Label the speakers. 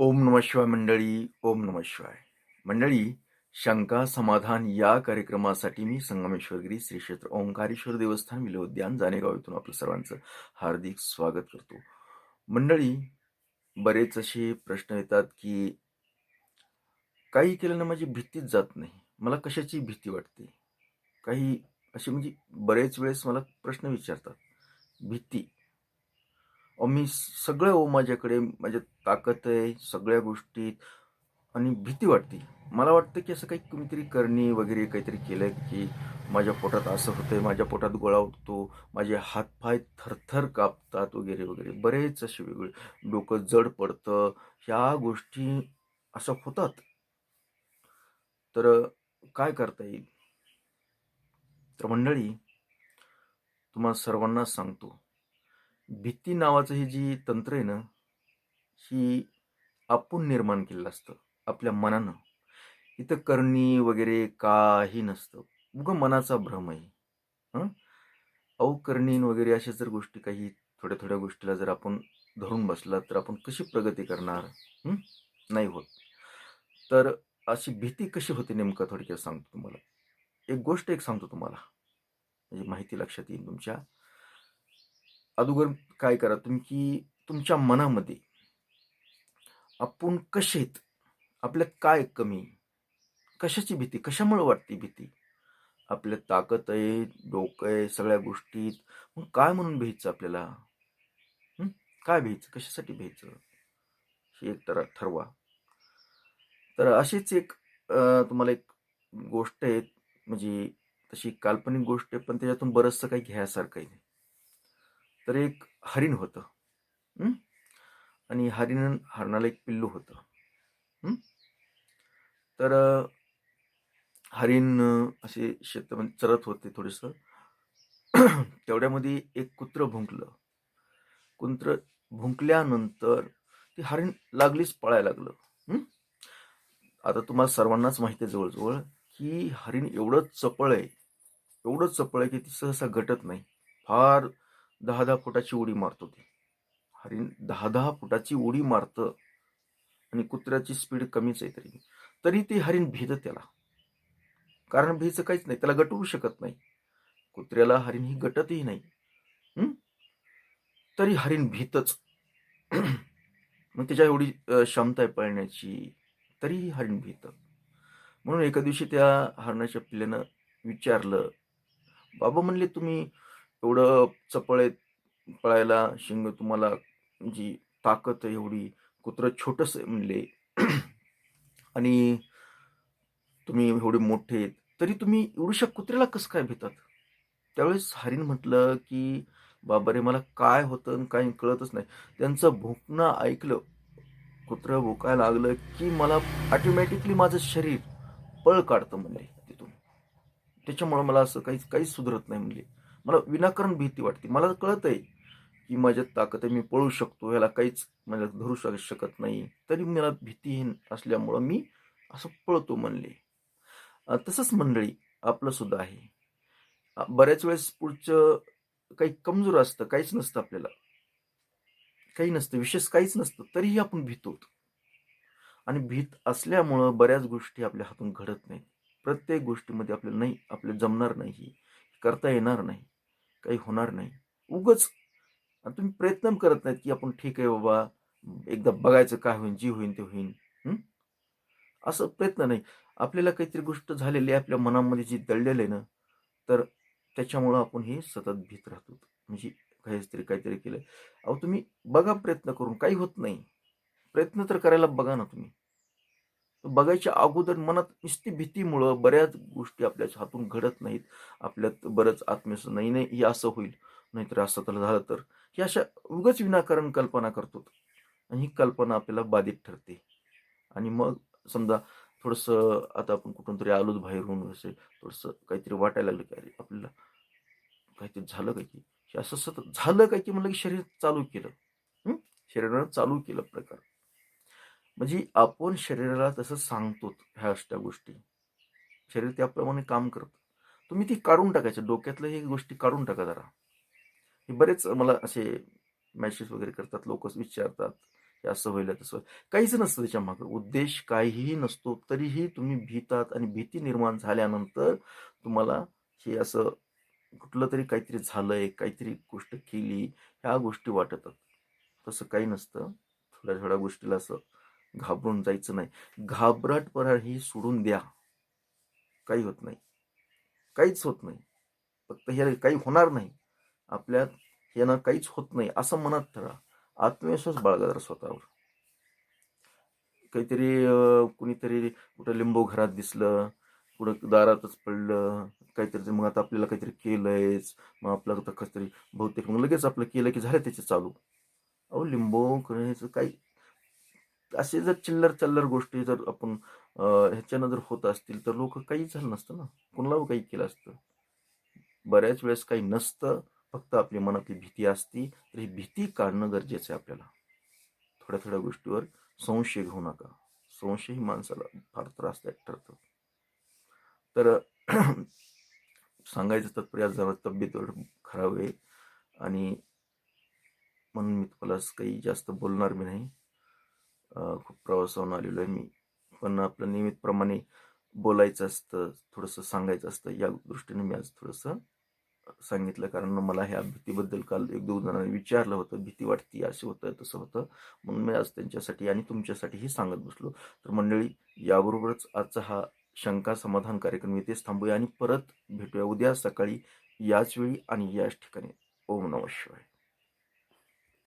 Speaker 1: ओम नम शिवाय मंडळी ओम नम शिवाय. मंडळी शंका समाधान या कार्यक्रमासाठी मी संगमेश्वरगिरी श्री क्षेत्र ओंकारेश्वर देवस्थान विलोद्यान जाणेगाव इथून आपलं सर्वांचं हार्दिक स्वागत करतो. मंडळी बरेच असे प्रश्न येतात की काही केल्यानं माझी भीतीच जात नाही. मला कशाची भीती वाटते? काही असे म्हणजे बरेच वेळेस मला प्रश्न विचारतात. भीती मी सगळं ओ हो माझ्याकडे माझ्या ताकद आहे सगळ्या गोष्टीत आणि भीती वाटते. मला वाटतं की असं काही कोणीतरी करणी वगैरे काहीतरी केलं की माझ्या पोटात असं होतंय माझ्या पोटात गोळा उठतो माझे हातपाय थरथर कापतात वगैरे वगैरे. बरेच असे वेगळे डोकं जड पडतं. ह्या गोष्टी असं होतात. तर काय करता येईल? तर मंडळी तुम्हाला सर्वांना सांगतो. भीती नावाचं हे जी तंत्र आहे ना ही आपण निर्माण केलेलं असतं आपल्या मनानं. इथं करणी वगैरे काही नसतं. उगं मनाचा भ्रम आहे. हं? अवकरणीन वगैरे अशा जर गोष्टी काही थोड्या थोड्या गोष्टीला जर आपण धरून बसला तर आपण कशी प्रगती करणार? नाही होत. तर अशी भीती कशी होते नेमकं थोडक्यात सांगतो तुम्हाला. एक गोष्ट एक सांगतो तुम्हाला. म्हणजे माहिती लक्षात येईल तुमच्या. अगोदर काय करा तुम्ही की तुमच्या मनामध्ये आपण कसे आहेत? आपल्यात काय कमी? कशाची भीती? कशामुळे वाटते भीती? आपल्यात ताकद आहे डोकं आहे सगळ्या गोष्टीत मग काय म्हणून भ्यायचं आपल्याला? काय भ्यायचं? कशासाठी भ्यायचं? हे एक तर ठरवा. तर अशीच एक तुम्हाला एक गोष्ट आहे. म्हणजे तशी काल्पनिक गोष्ट आहे पण त्याच्यातून बरंचसं काही घ्यायसारखं आहे. तर एक हरिण होतं. आणि हरिण हरणाला एक पिल्लू होतं. तर हरिण असे शेतामध्ये चरत होते थोडंसं. तेवढ्यामध्ये एक कुत्र भुंकलं. कुत्र भुंकल्यानंतर ती हरिण लागलीच पळायला लागलं. आता तुम्हाला सर्वांनाच माहिती आहे जवळजवळ की हरिण एवढं चपळ आहे. एवढं चपळ आहे की ती सहसा घटत नाही. फार दहा दहा फुटाची उडी मारतो ती हरिण दहा दहा फुटाची उडी मारतं आणि कुत्र्याची स्पीड कमीच आहे तरी. तरी ते हरिण भीत त्याला. कारण भिचं काहीच नाही त्याला गटवू शकत नाही. कुत्र्याला हरिण ही गटतही नाही. तरी हरिण भीतच. मग त्याच्या एवढी क्षमता आहे पळण्याची तरीही हरिण भीत. म्हणून एका दिवशी त्या हरणाच्या पिल्ल्यानं विचारलं बाबा म्हणले तुम्ही एवढं चपळ पळायला शिंग तुम्हाला जी ताकद एवढी कुत्रं छोटस आहे म्हणले. आणि तुम्ही एवढे मोठे आहेत तरी तुम्ही एवढ्याशा कुत्र्याला कसं काय भेतात त्यावेळेस हरीन म्हटलं की बाबा रे मला काय होतं आणि काय कळतच नाही. त्यांचं भुंकणं ऐकलं कुत्रं भुकायला लागलं की मला ऑटोमॅटिकली माझं शरीर पळ काढतं म्हणले तिथून. त्याच्यामुळं मला असं काहीच काहीच सुधरत नाही म्हणले. मला विनाकारण भीती वाटते. मला कळत आहे की माझ्यात ताकद आहे मी पळू शकतो ह्याला काहीच मला धरू शक शकत नाही. तरी मला भीतीहीन असल्यामुळं मी असं पळतो म्हणले. तसंच मंडळी आपलं सुद्धा आहे. बऱ्याच वेळेस पुढचं काही कमजोर असतं काहीच नसतं आपल्याला. काही नसतं विशेष काहीच नसतं तरीही आपण भीतो आणि भीत असल्यामुळं बऱ्याच गोष्टी आपल्या हातून घडत नाहीत. प्रत्येक गोष्टीमध्ये आपल्याला नाही आपल्याला जमणार नाही करता येणार नाही. काही होणार नाही. उगच आणि तुम्ही प्रयत्न करत नाहीत की आपण ठीक आहे बाबा एकदा बघायचं काय होईल जी होईल ते होईल असं प्रयत्न नाही. आपल्याला काहीतरी गोष्ट झालेली आहे आपल्या मनामध्ये जी दळलेलं आहे ना तर त्याच्यामुळं आपण हे सतत भीत राहतो. म्हणजे काहीतरी काहीतरी केलं. अहो तुम्ही बघा प्रयत्न करून. काही होत नाही. प्रयत्न तर करायला बघा ना तुम्ही. बघायच्या अगोदर मनात नुसती भीतीमुळं बऱ्याच गोष्टी आपल्या हातून घडत नाहीत. आपल्यात बरंच आत्मविश्वास नाही नाही हे असं होईल. नाहीतर असं तर झालं तर. हे अशा उगच विनाकारण कल्पना करतो. आणि ही कल्पना आपल्याला बाधित ठरते. आणि मग समजा थोडंसं आता आपण कुठून तरी आलोच बाहेरून असे थोडंसं काहीतरी वाटायला लागलं की अरे आपल्याला काहीतरी झालं काय की? हे असं सतत झालं काय की म्हणलं की शरीर चालू केलं? शरीरानं चालू केलं प्रकार. म्हणजे आपण शरीराला तसं सांगतो ह्या अशा गोष्टी. शरीर त्याप्रमाणे काम करतं. तुम्ही ती काढून टाकायच्या डोक्यातलं हे गोष्टी काढून टाका जरा. हे बरेच मला असे मॅसेज वगैरे करतात लोक विचारतात हे असं होईल तसं. होईल. काहीच नसतं त्याच्या मागं. उद्देश काहीही नसतो तरीही तुम्ही भीतात आणि भीती निर्माण झाल्यानंतर तुम्हाला हे असं कुठलं तरी काहीतरी झालंय काहीतरी गोष्ट केली ह्या गोष्टी वाटतात. तसं काही नसतं. थोड्या थोड्या गोष्टीला असं घाबरून जायचं नाही. घाबरटपणा ही सोडून द्या. काही होत नाही. काहीच होत नाही. फक्त हे काही होणार नाही. आपल्यात यांना काहीच होत नाही असं मनात ठरा आत्मविश्वास बाळगा जरा स्वतःवर. काहीतरी कुणीतरी कुठं लिंबू घरात दिसलं कुठं दारातच पडलं काहीतरी ते मग आता आपल्याला काहीतरी केलंयच मग आपलं आता कसतरी बहुतेक मग लगेच आपलं केलं की झालं त्याचे चालू. अहो लिंबू करायचं काही असे जर चिल्लर चल्लर गोष्टी जर आपण ह्याच्यानं जर होत असतील तर लोक काही झालं नसतं ना. कुणाला काही केलं असतं. बऱ्याच वेळेस काही नसतं. फक्त आपली मनातली भीती असती. तर ही भीती काढणं गरजेचं आहे आपल्याला. थोड्या थोड्या गोष्टीवर संशय घेऊ नका. संशय ही माणसाला फार त्रासदायक ठरतं. तर सांगायचं तत्पर्य आज जरा तब्येत खराब आहे. आणि म्हणून मी तुम्हाला काही जास्त बोलणार मी नाही. खूप प्रवासाहून आलेलो आहे मी. पण आपलं नियमितप्रमाणे बोलायचं असतं थोडंसं सांगायचं असतं या दृष्टीने मी आज थोडंसं सांगितलं. कारण मला ह्या भीतीबद्दल काल एक दोन जणांनी विचारलं होतं भीती वाटती असं होतं तसं होतं. म्हणून मी आज त्यांच्यासाठी आणि तुमच्यासाठीही सांगत बसलो. तर मंडळी याबरोबरच आजचा हा शंका समाधान कार्यक्रम इथेच थांबूया आणि परत भेटूया उद्या सकाळी याच वेळी आणि याच ठिकाणी. ओम नमः शिवाय.